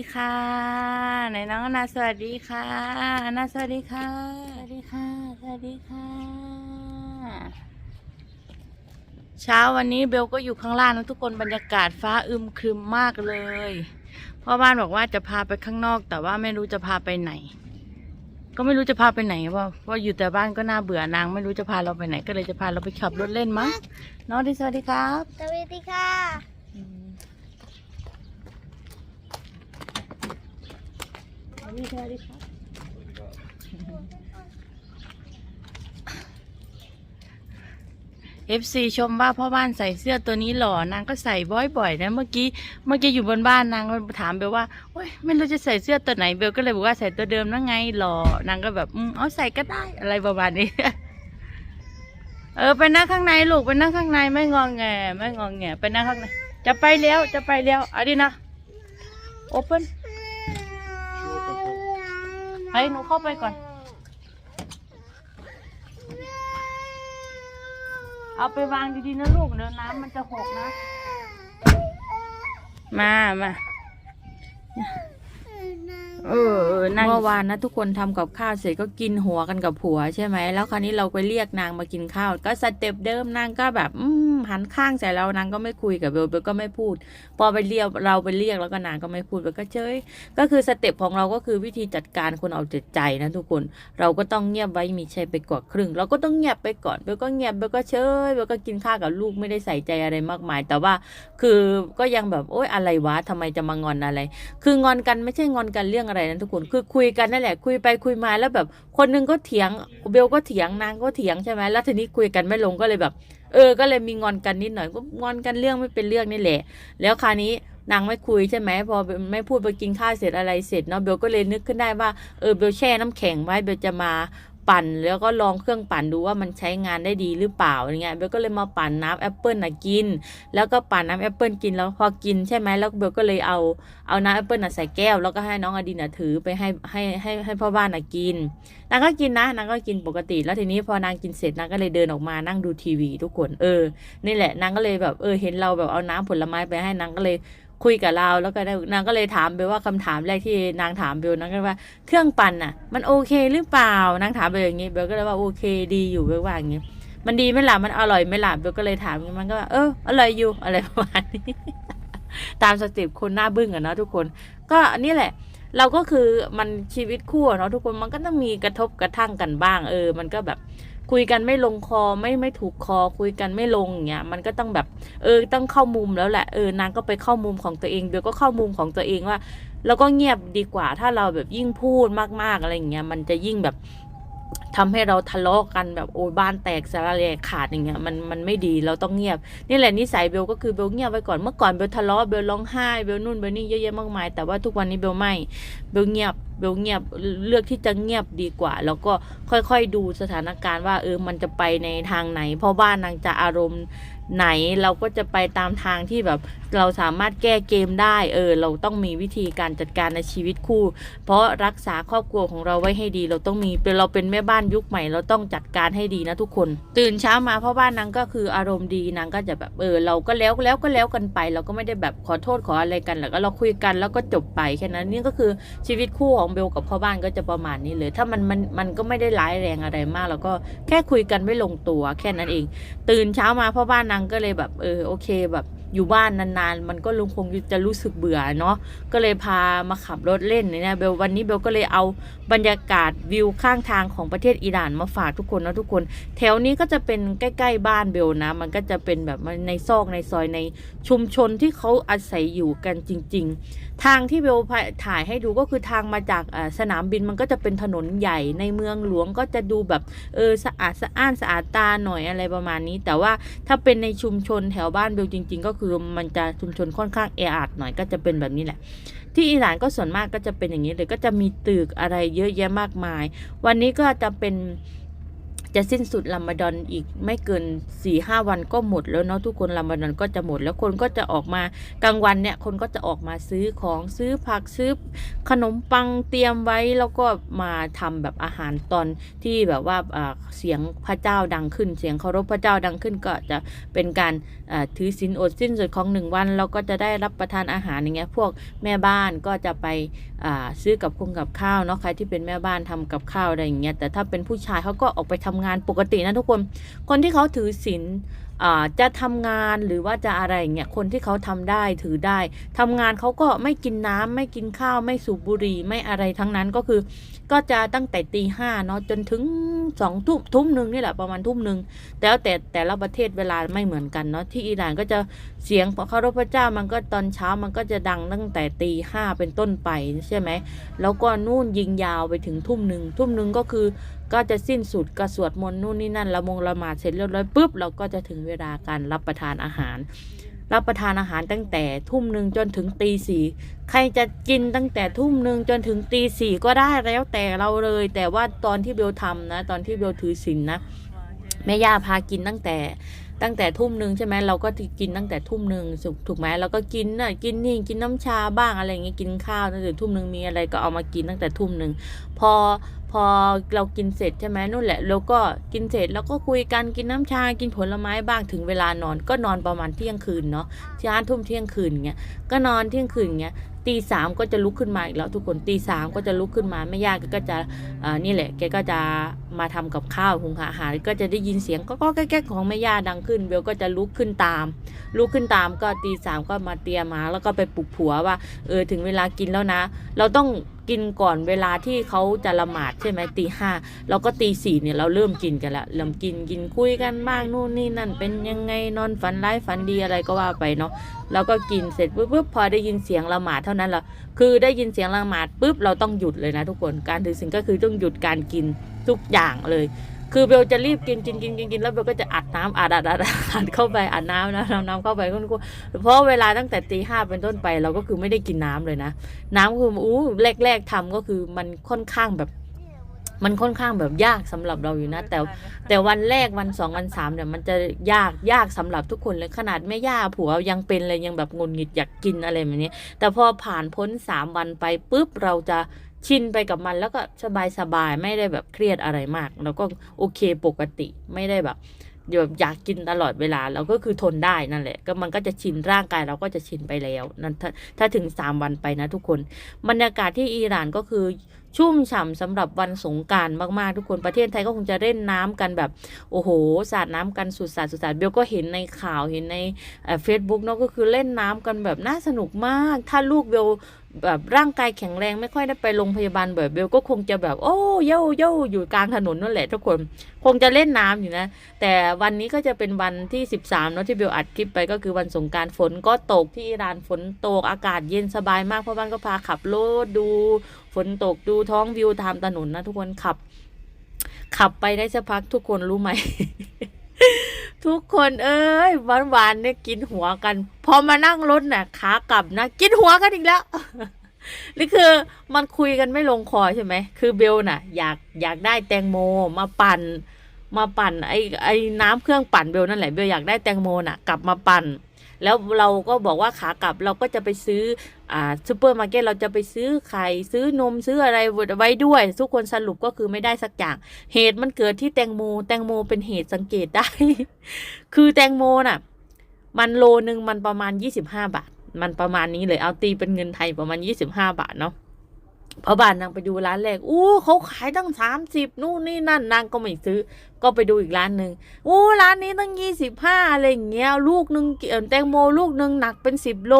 วัสดีค่ะไหนน้องอนาสวัสดีค่ะอนาสวัสดีค่ะ สวัสดีค่ะ สวัสดีค่ะ เช้าวันนี้เบลก็อยู่ข้างล่างนะทุกคนบรรยากาศฟ้าอึมครึมมากเลยพ่อบ้านบอกว่าจะพาไปข้างนอก แต่ว่าไม่รู้จะพาไปไหน ก็ไม่รู้จะพาไปไหนว่าเพราะอยู่แต่บ้านก็น่าเบื่อนาง ไม่รู้จะพาเราไปไหน ก็เลยจะพาเราไปขับรถเล่นมั้งน้องดิสวัสดีครับ สวัสดีค่ะ สวัสดีสวัสดีครับเอฟซีชมว่าพ่อบ้านใส่เสื้อตัวนี้หล่อนางก็ใส่บ่อยๆนะเมื่อกี้เมื่อกี้อยู่บนบ้านนางก็ถามเบลว่าโอ้ยไม่รู้จะใส่เสื้อตัวไหนเบลก็เลยบอกว่าใส่ตัวเดิมนั่นไงหล่อนางก็แบบอืมเอาใส่ก็ได้อะไรประมาณนี้ เออไปนั่งข้างในลูกไปนั่งข้างในไม่งองแงไม่งองแงไปนั่งข้างในจะไปแล้วจะไปแล้วเอาดินะโอเปน ให้หนูเข้าไปก่อน เอาไปวางดีๆนะลูกเดี๋ยวน้ำมันจะหกนะ มามาเออเออนั่งเมื่อวานนะทุกคนทำกับข้าวเสร็จก็กินหัวกันกับผัวใช่ไหมแล้วคราวนี้เราไปเรียกนางมากินข้าว ก็สเต็ปเดิมนางก็แบบอืม หันข้างใส่เรานางก็ไม่คุยกับเบลเบลก็ไม่พูด พอไปเรียกเราไปเรียกแล้วก็นางก็ไม่พูดเบลก็เฉยก็คือสเต็ปของเราก็คือวิธีจัดการคนเอาแต่ใจนะทุกคนเราก็ต้องเงียบไว้มีชัยไปกว่าครึ่ง เราก็ต้องเงียบไปก่อนเบลก็เงียบเบลก็เฉยเบลก็กินข้าวกับลูกไม่ได้ใส่ใจอะไรมากมาย แต่ว่าคือก็ยังแบบโอ๊ยอะไรวะทำไมจะมางอนอะไร คืองอนกันไม่ใช่งอนกันเรื่องอะไรนะทุกคนคือคุยกันนั่นแหละ คุยไปคุยมาแล้วแบบ คนหนึงก็เถียงเบลก็เถียงนางก็เถียงใช่ไหมแล้วทีนี้คุยกันไม่ลงก็เลยแบบ เออ ก็เลยมีงอนกันนิดหน่อย ก็งอนกันเรื่องไม่เป็นเรื่องนี่แหละ แล้วคราวนี้นางไม่คุยใช่ไหมพอไม่พูดไปกินข้าวเสร็จอะไรเสร็จเนาะเบลก็เลยนึกขึ้นได้ว่าเออเบลแช่น้ำแข็งไว้เบลจะมา ปั่นแล้วก็ลองเครื่องปั่นดูว่ามันใช้งานได้ดีหรือเปล่าอย่างเงี้ยเบลก็เลยมาปั่นน้ำแอปเปิลนะกิน แล้วก็ปั่นน้ำแอปเปิลกินแล้วพอกินใช่ไหมแล้วเบลก็เลยเอาเอาน้ำแอปเปิลน่ะใส่แก้วแล้วก็ให้น้องอดินน่ะถือไปให้ให้ให้ให้พ่อบ้านน่ะกินนางก็กินนะนางก็กินปกติ แล้วทีนี้พอนางกินเสร็จนางก็เลยเดินออกมานั่งดูทีวีทุกคนเออนี่แหละนางก็เลยแบบเออเห็นเราแบบเอาน้ำผลไม้ไปให้นางก็เลย คุยกับเราแล้วก็ได้นางก็เลยถามเบลว่าคำถามแรกที่นางถามเบลนางก็ว่าเครื่องปั่นน่ะ มันโอเคหรือเปล่านางถามเบลอย่างงี้เบลก็เลยว่าโอเคดีอยู่เบลว่าอย่างงี้มันดีไหมล่ะมันอร่อยไหมล่ะเบลก็เลยถามมันก็ว่าเอออร่อยอยู่อะไรประมาณนี้ตามสเต็ปคนหน้าบึ้งอะเนาะทุกคน ก็อันนี้แหละ เราก็คือมันชีวิตคู่เนาะทุกคนมันก็ต้องมีกระทบกระทั่งกันบ้าง เออ มันก็แบบ คุยกันไม่ลงคอไม่ไม่ถูกคอ คุยกันไม่ลงอย่างเงี้ยมันก็ต้องแบบ เออต้องเข้ามุมแล้วแหละเออนางก็ไปเข้ามุมของตัวเองเบลก็เข้ามุมของตัวเองว่าเราก็เงียบดีกว่าถ้าเราแบบยิ่งพูดมากๆอะไรอย่างเงี้ยมันจะยิ่งแบบ ทำให้เราทะเลาะกันแบบโอ้บ้านแตกสาระแหลกขาดอย่างเงี้ยมันมันไม่ดีเราต้องเงียบนี่แหละนิสัยเบลก็คือเบลเงียบไว้ก่อนเมื่อก่อนเบลทะเลาะเบลร้องไห้เบลนู่นเบลนี่เยอะแยะมากมาย แต่ว่าทุกวันนี้เบลไม่เบลเงียบเบลเงียบเลือกที่จะเงียบดีกว่า แล้วก็ค่อยๆดูสถานการณ์ว่าเออมันจะไปในทางไหน เพราะว่านนางจะอารมณ์ไหนเราก็จะไปตามทางที่แบบ เราสามารถแก้เกมได้เออเราต้องมีวิธีการจัดการในชีวิตคู่ เพราะรักษาครอบครัวของเราไว้ให้ดี เราต้องมีเป็นเราเป็นแม่บ้านยุคใหม่ เราต้องจัดการให้ดีนะทุกคน ตื่นเช้ามาพราะบ้านนางก็คืออารมณ์ดีนางก็จะแบบเออเราก็แล้วแล้วก็แล้วกันไป เราก็ไม่ได้แบบขอโทษขออะไรกันแล้วก็เราคุยกันแล้วก็จบไปแค่นั้นนี่ก็คือชีวิตคู่ของเบลกับพ่อบ้านก็จะประมาณนี้เลย ถ้ามันมันมันก็ไม่ได้ร้ายแรงอะไรมาก แล้วก็แค่คุยกันไม่ลงตัวแค่นั้นเอง ตื่นเช้ามาพ่อบ้านนางก็เลยแบบเออโอเคแบบ อยู่บ้านนานๆ มันก็ลุงคงจะรู้สึกเบื่อเนาะก็เลยพามาขับรถเล่นเนี่ยเบลวันนี้เบลก็เลยเอาบรรยากาศวิวข้างทางของประเทศอิหร่านมาฝากทุกคนนะทุกคน แถวนี้ก็จะเป็นใกล้ๆบ้านเบลนะ มันก็จะเป็นแบบในซอกในซอยในชุมชนที่เขาอาศัยอยู่กันจริง ๆ ทางที่เบลถ่ายให้ดูก็คือทางมาจากสนามบินมันก็จะเป็นถนนใหญ่ในเมืองหลวงก็จะดูแบบเออสะอาดสะอ้านสะอาดตาหน่อยอะไรประมาณนี้ แต่ว่าถ้าเป็นในชุมชนแถวบ้านเบลจริง ๆ ก็คือมันจะชุมชนค่อนข้างแออัดหน่อยก็จะเป็นแบบนี้แหละ ที่อิหร่านก็ส่วนมากก็จะเป็นอย่างนี้เลยก็จะมีตึกอะไรเยอะแยะมากมาย วันนี้ก็จะเป็น จะสิ้นสุดรอมฎอนอีกไม่เกิน4ี่ห้าวันก็หมดแล้วเนาะทุกคนรอมฎอนก็จะหมด แล้วคนก็จะออกมากลางวันเนี่ยคนก็จะออกมาซื้อของซื้อผักซื้อขนมปังเตรียมไว้แล้วก็มาทำแบบอาหารตอนที่แบบว่าเสียงพระเจ้าดังขึ้น เสียงเคารพพระเจ้าดังขึ้นก็จะเป็นการถือศีลอดสิ้นสุดของหนึ่งวันเราก็จะได้รับประทานอาหารอย่างเงี้ยพวกแม่บ้านก็จะไปซื้อกับคงกับข้าวเนาะใครที่เป็นแม่บ้านทำกับข้าวอะไรอย่างเงี้ยแต่ถ้าเป็นผู้ชายเขาก็ออกไปทำงานปกตินะทุกคน คนที่เขาถือศีลจะทำงานหรือว่าจะอะไรเงี้ยคนที่เขาทำได้ถือได้ทำงานเขาก็ไม่กินน้ำไม่กินข้าวไม่สูบบุหรี่ไม่อะไรทั้งนั้นก็คือ ก็จะตั้งแต่ตีห้าเนาะจนถึงสองทุ่มทุ่มหนึ่งนี่แหละประมาณทุ่มหนึ่งแต่แล้วแต่แต่ละประเทศเวลาไม่เหมือนกันเนาะที่อิหร่านก็จะเสียงของเคารพพระเจ้ามันก็ตอนเช้ามันก็จะดังตั้งแต่ตีห้าเป็นต้นไปใช่ไหมแล้วก็นู่นยิงยาวไปถึงทุ่มหนึ่งทุ่มหนึ่งก็คือ ก็จะสิ้นสุดก็สวดมนต์นู่นนี่นั่นละมงละหมาดเสร็จเรียบร้อยปุ๊บเราก็จะถึงเวลาการรับประทานอาหาร รับประทานอาหารตั้งแต่ทุ่มหนึ่งจนถึงตีสี่ใครจะกินตั้งแต่ทุ่มหนึ่งจนถึงตีสี่ก็ได้แล้วแต่เราเลย แต่ว่าตอนที่เบลทำนะ ตอนที่เบลถือศีลนะแม่ย่าพากินตั้งแต่ ตั้งแต่ทุ่มหนึ่งใช่ไหมเราก็กินตั้งแต่ทุ่มหนึ่งถูกไหมเราก็กินน่ะกินนี่กินน้ำชาบ้างอะไรเงี้ยกินข้าวตั้งแต่ทุ่มหนึ่งมีอะไรก็เอามากินตั้งแต่ทุ่มหนึ่งพอพอเรากินเสร็จใช่ไหมนู่นแหละเราก็กินเสร็จแล้วก็คุยกันกินน้ำชากินผลไม้บ้างถึงเวลานอนก็นอนประมาณเที่ยงคืนเนาะที่ห้าทุ่มเที่ยงคืนเงี้ยก็นอนเที่ยงคืนเงี้ย ตีสามก็จะลุกขึ้นมาอีกแล้วทุกคนตีสามก็จะลุกขึ้นมาแม่ย่ากก็จะนี่แหละแกก็จะมาทำกับข้าวหุงหาอาหารก็จะได้ยินเสียงก็ก็แก๊กของแม่ย่าดังขึ้นเบลก็จะลุกขึ้นตาม ลุกขึ้นตามก็ตีสามก็มาเตรียมมาแล้วก็ไปปลุกผัวว่าเออถึงเวลากินแล้วนะ เราต้อง กินก่อนเวลาที่เขาจะละหมาดใช่ไหมตีห้าเราก็ตีสี่เนี่ยเราเริ่มกินกันละเริ่มกินกินคุยกันบ้างนู่นนี่นั่นเป็นยังไงนอนฝันร้ายฝันดีอะไรก็ว่าไปเนาะแล้วก็กินเสร็จปุ๊บปุ๊บพอได้ยินเสียงละหมาดเท่านั้นละคือได้ยินเสียงละหมาดปุ๊บเราต้องหยุดเลยนะทุกคนการถือศีลก็คือต้องหยุดการกินทุกอย่างเลย คือเบลจะรีบกินกินกินกินกินแล้วเบลก็จะอัดน้ำอัดอัดอัดอัดอัดเข้าไปอัดน้ำนะน้ำน้ำเข้าไปก็เพราะเวลาตั้งแต่ตีห้าเป็นต้นไป เราก็คือไม่ได้กินน้ำเลยนะ น้ำคืออู้แรกๆทำก็คือมันค่อนข้างแบบมันค่อนข้างแบบยากสำหรับเราอยู่นะ แต่แต่วันแรกวันสองวันสามเนี่ยมันจะยากยากสำหรับทุกคนเลยขนาดแม่ย่าผัวยังเป็นเลยยังแบบงนงิดอยากกินอะไรแบบนี้ แต่พอผ่านพ้นสามวันไปปุ๊บเราจะ ชินไปกับมันแล้วก็สบายสบายไม่ได้แบบเครียดอะไรมาก แล้วก็โอเคปกติไม่ได้แบบแบบอยากกินตลอดเวลาเราก็คือทนได้นั่นแหละ ก็มันก็จะชินร่างกายเราก็จะชินไปแล้วนั่นถ้าถ้าถึงสามวันไปนะทุกคน บรรยากาศที่อิหร่านก็คือชุ่มฉ่ำสำหรับวันสงการมากๆทุกคนประเทศไทยก็คงจะเล่นน้ำกันแบบ โอ้โห สาดน้ำกันสุดสาดสุดสาดเบลก็เห็นในข่าวเห็นในเฟซบุ๊กเนาะก็คือเล่นน้ำกันแบบน่าสนุกมาก ถ้าลูกเบล แบบร่างกายแข็งแรงไม่ค่อยได้ไปโรงพยาบาลแบบเบลก็คงจะแบบโอ้โย่โย่อยู่กลางถนนนั่นแหละทุกคนคงจะเล่นน้ำอยู่นะ แต่วันนี้ก็จะเป็นวันที่ 13เนาะที่เบลอัดคลิปไปก็คือวันสงการฝนก็ตกที่อิหร่านฝนตกอากาศเย็นสบายมากเพราะบ้านก็พาขับรถดู ฝนตกดูท้องวิวตามถนนนะทุกคนขับ ขับไปได้สักพักทุกคนรู้ไหม ทุกคนเอ้ยหวานวานๆเนี่ยกินหัวกัน พอมานั่งรถน่ะขากลับนะ กินหัวกันอีกแล้วนี่คือมันคุยกันไม่ลงคอใช่ไหม คือเบลน่ะ อยากอยากได้แตงโมมาปั่นมาปั่นไอไอน้ำเครื่องปั่นเบลนั่นแหละเบลอยากได้แตงโมน่ะ กลับมาปั่น แล้วเราก็บอกว่าขากลับเราก็จะไปซื้ออ่าซูเปอร์มาร์เก็ตเราจะไปซื้อไข่ซื้อนมซื้ออะไรไว้ด้วย ทุกคนสรุปก็คือไม่ได้สักอย่าง เหตุมันเกิดที่แตงโมแตงโมเป็นเหตุสังเกตได้ คือแตงโมน่ะ มันโลนึงมันประมาณยี่สิบห้าบาท มันประมาณนี้เลยเอาตีเป็นเงินไทยประมาณยี่สิบห้าบาทเนาะพราะบ้านนางไปดูร้านแรก อู้เขาขายตั้งสามสิบนู่นนี่นั่นนางก็ไม่ซื้อ ก็ไปดูอีกร้านหนึ่งอู้ร้านนี้ตั้งยี่สิบห้าอะไรอย่างเงี้ย ลูกหนึ่งเอ่อแตงโมลูกหนึ่งหนักเป็นสิบโล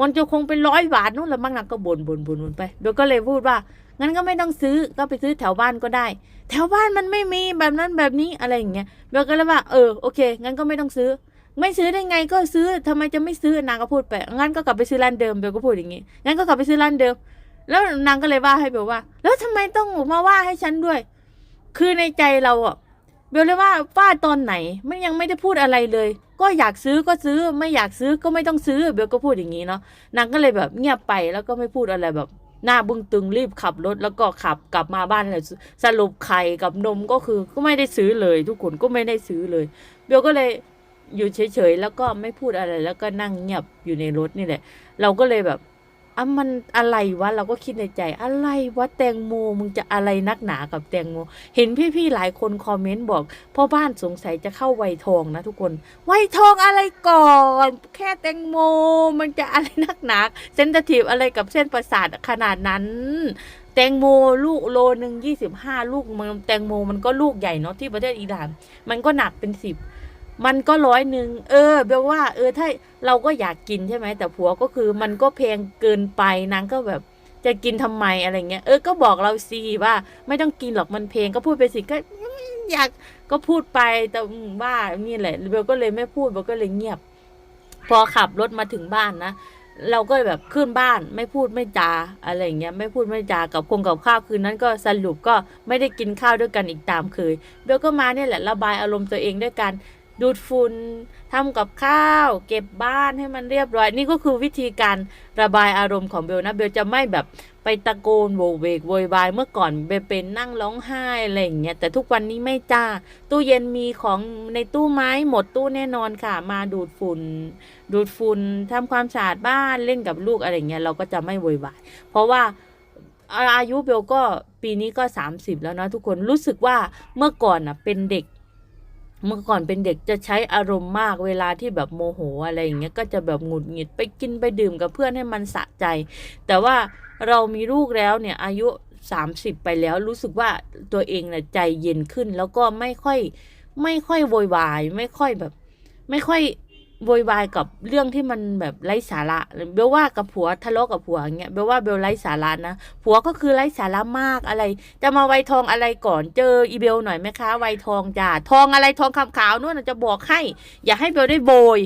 มันจะคงเป็นร้อยบาทนู่นละมั้งนางก็บ่นบ่นบ่นบ่นไปเดี๋ยวก็เลยพูดว่างั้นก็ไม่ต้องซื้อก็ไปซื้อแถวบ้านก็ได้ แถวบ้านมันไม่มีแบบนั้นแบบนี้อะไรอย่างเงี้ยเบลก็เลยว่าเออโอเค งั้นก็ไม่ต้องซื้อ ไม่ซื้อได้ไงก็ซื้อทำไมจะไม่ซื้อนางก็พูดไปงั้นก็กลับไปซื้อร้านเดิมเบลก็พูดอย่างงี้งั้นก็กลับไปซื้อร้านเดิม แล้วนางก็เลยว่าให้เบลว่า แล้วทำไมต้องมาว่าให้ฉันด้วย คือในใจเราอะ เบลเลยว่าว่าตอนไหนไม่ยังไม่ได้พูดอะไรเลย ก็อยากซื้อก็ซื้อไม่อยากซื้อก็ไม่ต้องซื้อเบลก็พูดอย่างนี้เนาะนางก็เลยแบบเงียบไปแล้วก็ไม่พูดอะไรแบบหน้าบึ้งตึงรีบขับรถแล้วก็ขับกลับมาบ้านเลยสรุปไข่กับนมก็คือก็ไม่ได้ซื้อเลย ทุกคนก็ไม่ได้ซื้อเลย เบลก็เลยอยู่เฉยๆแล้วก็ไม่พูดอะไรแล้วก็นั่งเงียบอยู่ในรถนี่แหละ เราก็เลยแบบ อะมันอะไรวะเราก็คิดในใจ อะไรวะแตงโมมึงจะอะไรนักหนากับแตงโม เห็นพี่ๆหลายคนคอมเมนต์บอกพ่อบ้านสงสัยจะเข้าไวทองนะทุกคนไวทองอะไรก่อน แค่แตงโมมันจะอะไรนักหนาเซน i ทีฟอะไรกับเส้นประสาทขนาดนั้นแตงโมลูกโลหนึ่งยี่สิบห้าลูกมันแตงโมมันก็ลูกใหญ่เนาะที่ประเทศอิหร่านมันก็หนักเป็นสิบ มันก็ร้อยหนึ่งเออเบลว่า เออถ้าเราก็อยากกินใช่ไหมแต่ผัวก็คือมันก็แพงเกินไปนางก็แบบจะกินทำไมอะไรเงี้ยเออก็บอกเราสิว่า ไม่ต้องกินหรอกมันเพลงก็พูดไปสิก็อยากก็พูดไปแต่ว่านี่แหละเบลก็เลยไม่พูดเบลก็เลยเงียบ พอขับรถมาถึงบ้านนะเราก็แบบขึ้นบ้านไม่พูดไม่จาอะไรเงี้ยไม่พูดไม่จากับคงกับข้าวคืนนั้นก็สรุปก็ไม่ได้กินข้าวด้วยกันอีกตามเคยเบลก็มาเนี่ยแหละระบายอารมณ์ตัวเองด้วยการ ดูดฝุ่นทำกับข้าว เก็บบ้านให้มันเรียบร้อย นี่ก็คือวิธีการระบายอารมณ์ของเบลนะเบลจะไม่แบบไปตะโกนโวเวกโวยวายเมื่อก่อนเบลเป็นนั่งร้องไห้อะไรอย่างเงี้ยแต่ทุกวันนี้ไม่จ้า ตู้เย็นมีของในตู้ไม้หมดตู้แน่นอนค่ะ มาดูดฝุ่นดูดฝุ่นทำความสะอาดบ้านเล่นกับลูกอะไรเงี้ยเราก็จะไม่โวยวายเพราะว่าอายุเบลก็ปีนี้ก็ 30 แล้วนะทุกคนรู้สึกว่าเมื่อก่อนอะเป็นเด็ก เมื่อก่อนเป็นเด็กจะใช้อารมณ์มากเวลาที่แบบโมโหอะไรอย่างเงี้ยก็จะแบบหงุดหงิดไปกินไปดื่มกับเพื่อนให้มันสะใจ แต่ว่าเรามีลูกแล้วเนี่ยอายุ 30 ไปแล้วรู้สึกว่าตัวเองน่ะใจเย็นขึ้น แล้วก็ไม่ค่อยไม่ค่อยโวยวาย ไม่ค่อยแบบ ไม่ค่อย โวยวายกับเรื่องที่มันแบบไร้สาระเบลว่ากับผัวทะเลาะกับผัวอย่างเงี้ยเบลว่าเบลไร้สาระนะผัวก็คือไร้สาระมากอะไร จะมาไวทองอะไรก่อนเจออีเบลหน่อยไหมคะไวทองจ้าทองอะไรทองคำขาวนู่นจะบอกให้ อย่าให้เบลได้โวย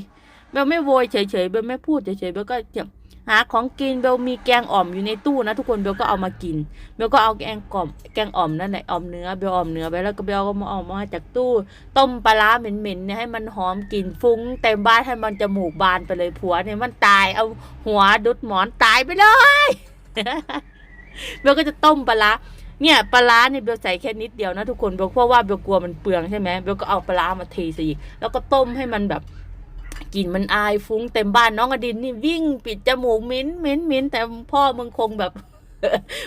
เบลไม่โวยเฉยๆเบลไม่พูดเฉยๆเบลก็จะ หาของกินเบลมีแกงอ่อมอยู่ในตู้นะทุกคนเบลก็เอามากินเบลก็เอาแกงกล่อมแกงอ่อมนั่นแหละอ่อมเนื้อเบลอ่อมเนื้อไปแล้วก็เบลก็มาเออกมาจากตู้ต้มปลาร้าเหม็นๆเนี่ยให้มันหอมกลิ่นฟุ้งเต็มบ้านให้มันจมูกบานไปเลยผัวเนี่ยมันตายเอาหัวดุดหมอนตายไปเลยเบลก็จะต้มปลาร้าเนี่ยปลาร้าเนี่ยเบลใส่แค่นิดเดียวนะทุกคนเบลเพราะว่าเบลกลัวมันเปลืองใช่ไหมเบลก็เอาปลาร้ามาเทใส่อีกแล้วก็ต้มให้มันแบบ กลิ่นมันอายฟุ้งเต็มบ้านน้องอดินนี่วิ่งปิดจมูกมิ้นมิ้นมิ้นแต่พ่อมึงคงแบบ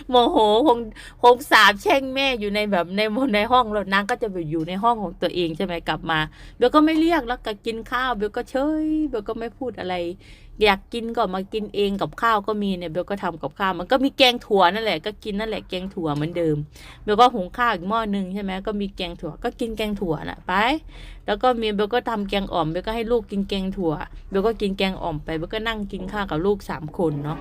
โมโหคงคงสาบแช่งแม่อยู่ในแบบในในห้องแล้วนางก็จะแบบอยู่ในห้องของตัวเองใช่ไหมกลับมาเบลก็ไม่เรียกแล้วก็กินข้าวเบลก็เฉยเบลก็ไม่พูดอะไร อยากกินก็มากินเองกับข้าวก็มีเนี่ยเบลก็ทำกับข้าวมันก็มีแกงถั่วนั่นแหละก็กินนั่นแหละแกงถั่วเหมือนเดิมเบลก็หุงข้าวอีกหม้อหนึ่งใช่ไหมก็มีแกงถั่วก็กินแกงถั่วน่ะไป แล้วก็มีเบลก็ทำแกงอ่อมเบลก็ให้ลูกกินแกงถั่วเบลก็กินแกงอ่อมไปเบลก็นั่งกินข้าวกับลูกสามคนเนาะ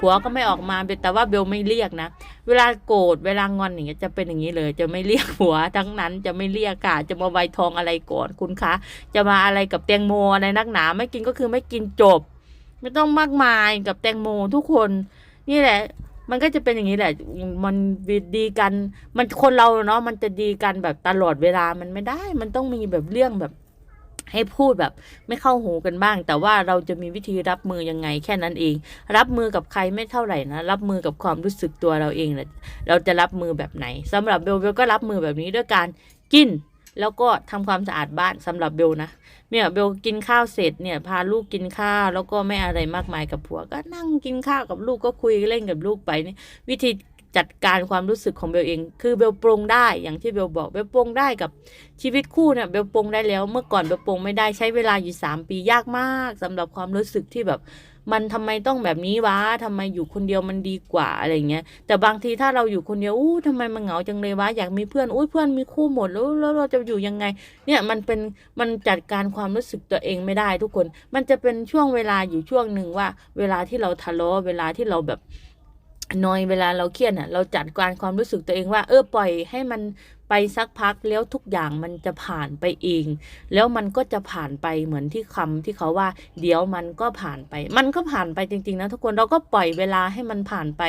ผัวก็ไม่ออกมาแต่ว่าเบลไม่เรียกนะ เวลาโกรธเวลางอนอย่างเงี้ยจะเป็นอย่างนี้เลย จะไม่เรียกผัวทั้งนั้นจะไม่เรียกค่ะจะมาไวทองอะไรก่อนคุณคะ จะมาอะไรกับแตงโมอะไรนักหนา ไม่กินก็คือไม่กินจบ ไม่ต้องมากมายกับแตงโมทุกคน นี่แหละ มันก็จะเป็นอย่างนี้แหละ มันดีกัน มันคนเราเนาะมันจะดีกันแบบตลอดเวลามันไม่ได้ มันต้องมีแบบเรื่องแบบ ให้พูดแบบ ไม่เข้าหูกันบ้าง แต่ว่าเราจะมีวิธีรับมือยังไงแค่นั้นเอง รับมือกับใครไม่เท่าไหร่นะรับมือกับความรู้สึกตัวเราเองแหละเราจะรับมือแบบไหนสำหรับเบลเบลก็รับมือแบบนี้ด้วยการกินแล้วก็ทำความสะอาดบ้านสำหรับเบลนะ เนี่ยเบลกินข้าวเสร็จเนี่ยพาลูกกินข้าวแล้วก็ไม่อะไรมากมายกับผัว ก็นั่งกินข้าวกับลูกก็คุยเล่นกับลูกไปนี่วิธี จัดการความรู้สึกของเบลเอง คือเบลปรงได้อย่างที่เบลบอกเบลปรงได้กับชีวิตคู่เนี่ยเบลปรงได้แล้ว เมื่อก่อนเบลปรงไม่ได้ใช้เวลาอยู่สามปียากมากสำหรับความรู้สึกที่แบบ มันทำไมต้องแบบนี้วะทำไมอยู่คนเดียวมันดีกว่าอะไรเงี้ยแต่บางทีถ้าเราอยู่คนเดียวอู้ทำไมมันเหงาจังเลยวะอยากมีเพื่อนอุ้ยเพื่อนมีคู่หมดแล้วแล้วเราจะอยู่ยังไง เนี่ยมันเป็นมันจัดการความรู้สึกตัวเองไม่ได้ทุกคน มันจะเป็นช่วงเวลาอยู่ช่วงหนึ่งว่า เวลาที่เราทะเลาะเวลาที่เราแบบ นอยเวลาเราเครียดน่ะเราจัดการความรู้สึกตัวเองว่า เออปล่อยให้มัน ไปสักพักแล้วทุกอย่างมันจะผ่านไปเอง แล้วมันก็จะผ่านไปเหมือนที่คำที่เขาว่า เดี๋ยวมันก็ผ่านไป มันก็ผ่านไปจริง ๆ นะทุกคนเราก็ปล่อยเวลาให้มันผ่านไป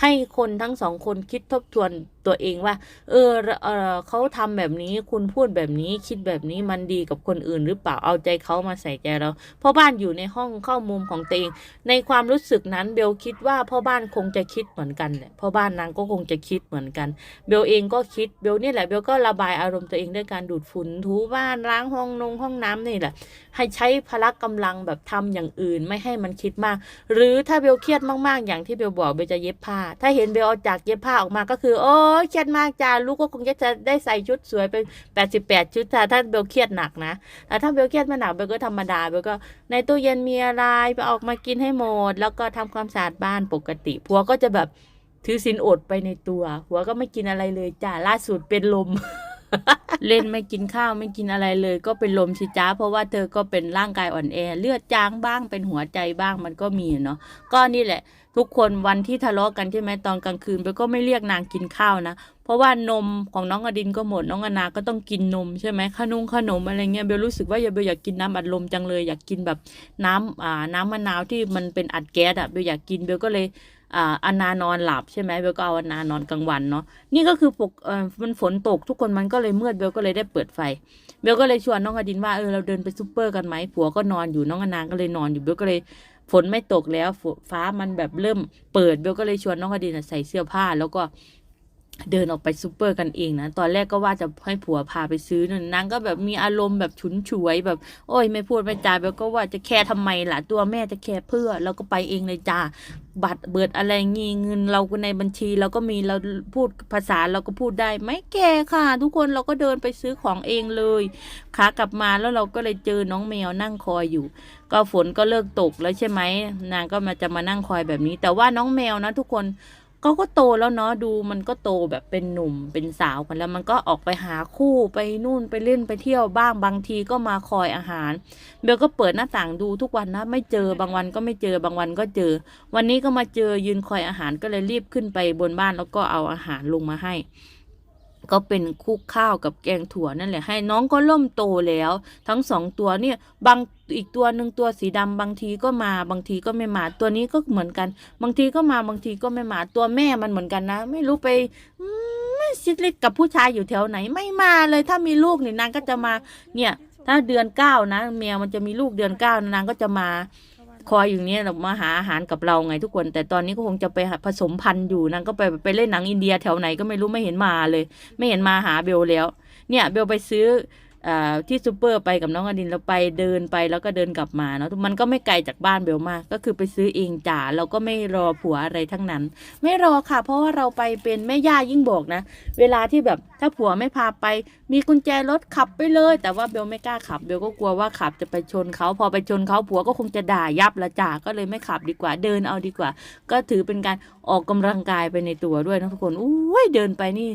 ให้คนทั้งสองคนคิดทบทวนตัวเองว่า เออเออเขาทำแบบนี้คุณพูดแบบนี้คิดแบบนี้มันดีกับคนอื่นหรือเปล่าเอาใจเขามาใส่ใจเราพ่อบ้านอยู่ในห้องเข้ามุมของตัวเอง ในความรู้สึกนั้นเบลคิดว่าพ่อบ้านคงจะคิดเหมือนกันแหละพ่อบ้านนางก็คงจะคิดเหมือนกัน เบลเองก็คิดเบลเนี่ยแหละเบลก็ระบายอารมณ์ตัวเองด้วยการดูดฝุ่นถูบ้านล้างห้องนงห้องน้ำนี่แหละ ให้ใช้พละกำลังแบบทำอย่างอื่นไม่ให้มันคิดมาก หรือถ้าเบลเครียดมากๆ อย่างที่เบลบอกเบลจะเย็บผ้า ถ้าเห็นเบลเอาจากเย็บผ้าออกมาก็คือ โอ้เครียดมากจ้าลูกก็คงจะได้ใส่ชุดสวยเป็น88 ชุดถ้าถ้าเบลเครียดหนักนะแต่ถ้าเบลเครียดไม่หนักเบลก็ธรรมดาเบลก็ในตู้เย็นมีอะไรไปออกมากินให้หมด แล้วก็ทำความสะอาดบ้านปกติ ผัวก็จะแบบ ถือศีลอดไปในตัวผัวก็ไม่กินอะไรเลยจ้าล่าสุดเป็นลม เล่นไม่กินข้าวไม่กินอะไรเลย ก็เป็นลมสิจ้าเพราะว่าเธอก็เป็นร่างกายอ่อนแอ เลือดจางบ้างเป็นหัวใจบ้างมันก็มีเนาะก็นี่แหละ ทุกคนวันที่ทะเลาะกันใช่ไหมตอนกลางคืนเบลก็ไม่เรียกนางกินข้าวนะเพราะว่านมของน้องอดินก็หมดน้องอนาก็ต้องกินนมใช่ไหมขนมขนมอะไรเงี้ยเบลรู้สึกว่าเบลอยากกินน้ำอัดลมจังเลยอยากกินแบบน้ำอ่าน้ำมะนาวที่มันเป็นอัดแก๊สอะเบลอยากกินเบลก็เลย อ่านานอนหลับใช่ไหมเบลก็เอาอนานอนกลางวันเนาะนี่ก็คือปกเออมันฝนตกทุกคนมันก็เลยมืดเบลก็เลยได้เปิดไฟเบลก็เลยชวนน้องอดินว่าเออเราเดินไปซูเปอร์กันไหมผัวก็นอนอยู่น้องอนาก็เลยนอนอยู่เบลก็เลยฝนไม่ตกแล้วฟ้ามันแบบเริ่มเปิดเบลก็เลยชวนน้องอดินใส่เสื้อผ้าแล้วก็ เดินออกไปซูเปอร์กันเองนะ ตอนแรกก็ว่าจะให้ผัวพาไปซื้อนั่นนางก็แบบมีอารมณ์แบบฉุนฉวยแบบ โอ้ยไม่พูดไม่จาเบลก็ว่าจะแคร์ทำไมล่ะ ตัวแม่จะแคร์เพื่อเราก็ไปเองเลยจ้าบัตรเบิดอะไรงี้เงินเราก็ในบัญชีเราก็มีเราพูดภาษาเราก็พูดได้ไม่แก่ค่ะ ทุกคนเราก็เดินไปซื้อของเองเลยขากลับมาแล้วเราก็เลยเจอน้องแมวนั่งคอยอยู่ ก็ฝนก็เลิกตกแล้วใช่ไหมนางก็มาจะมานั่งคอยแบบนี้ แต่ว่าน้องแมวนะทุกคน เขาก็โตแล้วเนาะดูมันก็โตแบบเป็นหนุ่มเป็นสาวกันแล้วมันก็ออกไปหาคู่ไปนู่นไปเล่นไปเที่ยวบ้างบางทีก็มาคอยอาหารเบลก็เปิดหน้าต่างดูทุกวันนะ ไม่เจอบางวันก็ไม่เจอบางวันก็เจอ วันนี้ก็มาเจอยืนคอยอาหารก็เลยรีบขึ้นไปบนบ้านแล้วก็เอาอาหารลงมาให้ ก็เป็นคุกข้าวกับแกงถั่วนั่นแหละให้น้องก็เริ่มโตแล้ว ทั้งสองตัวเนี่ยบางอีกตัวหนึ่งตัวสีดำบางทีก็มาบางทีก็ไม่มาตัวนี้ก็เหมือนกัน บางทีก็มาบางทีก็ไม่มาตัวแม่มันเหมือนกันนะ ไม่รู้ไปอืมซิดลิดกับผู้ชายอยู่แถวไหนไม่มาเลยถ้ามีลูกเนี่ยนางก็จะมาเนี่ย ถ้าเดือนเก้านะแมวมันจะมีลูกเดือนเก้านางก็จะมา คอยอยู่เนี้ยมาหาอาหารกับเราไงทุกคน แต่ตอนนี้ก็คงจะไปผสมพันธุ์อยู่นางก็ไปไปเล่นหนังอินเดียแถวไหนก็ไม่รู้ไม่เห็นมาเลย ไม่เห็นมาหาเบลแล้ว เนี่ยเบลไปซื้อ ที่ซูเปอร์ไปกับน้องอดินเราไปเดินไปแล้วก็เดินกลับมาเนาะมันก็ไม่ไกลจากบ้านเบลมาก ก็คือไปซื้อเองจ่าเราก็ไม่รอผัวอะไรทั้งนั้น ไม่รอค่ะ เพราะว่าเราไปเป็นแม่ย่ายิ่งบอกนะ เวลาที่แบบถ้าผัวไม่พาไป มีกุญแจรถขับไปเลย แต่ว่าเบลไม่กล้าขับเบลก็กลัวว่าขับจะไปชนเขาพอไปชนเขาผัวก็คงจะด่ายับละจ่าก็เลยไม่ขับดีกว่าเดินเอาดีกว่า ก็ถือเป็นการออกกำลังกายไปในตัวด้วยนะทุกคนอุ้ยเดินไปนี่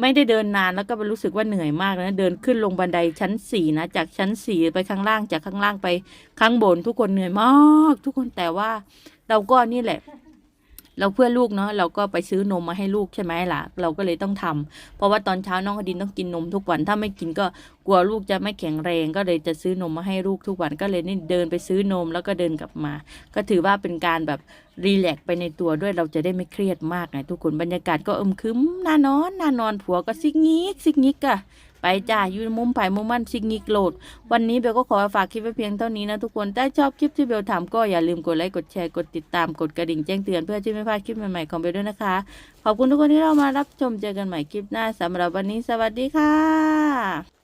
ไม่ได้เดินนานแล้วก็รู้สึกว่าเหนื่อยมากนะเดินขึ้นลงบันไดชั้นสี่นะจากชั้นสี่ไปข้างล่างจากข้างล่างไปข้างบนทุกคนเหนื่อยมาก ทุกคนแต่ว่าเราก็นี่แหละ เราเพื่อลูกเนาะเราก็ไปซื้อนมมาให้ลูกใช่ไหมล่ะ เราก็เลยต้องทำเพราะว่าตอนเช้าน้องคดินต้องกินนมทุกวัน ถ้าไม่กินก็กลัวลูกจะไม่แข็งแรง ก็เลยจะซื้อนมมาให้ลูกทุกวัน ก็เลยนี่เดินไปซื้อนมแล้วก็เดินกลับมา ก็ถือว่าเป็นการแบบรีแลกซ์ไปในตัวด้วยเราจะได้ไม่เครียดมากไงทุกคน บรรยากาศก็อึมครึมน่านอนน่านอนผัวก็ซิกงิกซิกงิกอะ ไปจ้าอยู่มุมไผ่มุมมันชิกงิกโหลด วันนี้เบลก็ขอฝากคลิปไว้เพียงเท่านี้นะทุกคนถ้าชอบคลิปที่เบลทำก็อย่าลืมกดไลค์กดแชร์กดติดตามกดกระดิ่งแจ้งเตือนเพื่อที่ไม่พลาดคลิปใหม่ๆของเบลด้วยนะคะ ขอบคุณทุกคนที่เรามารับชมเจอกันใหม่คลิปหน้าสำหรับวันนี้สวัสดีค่ะ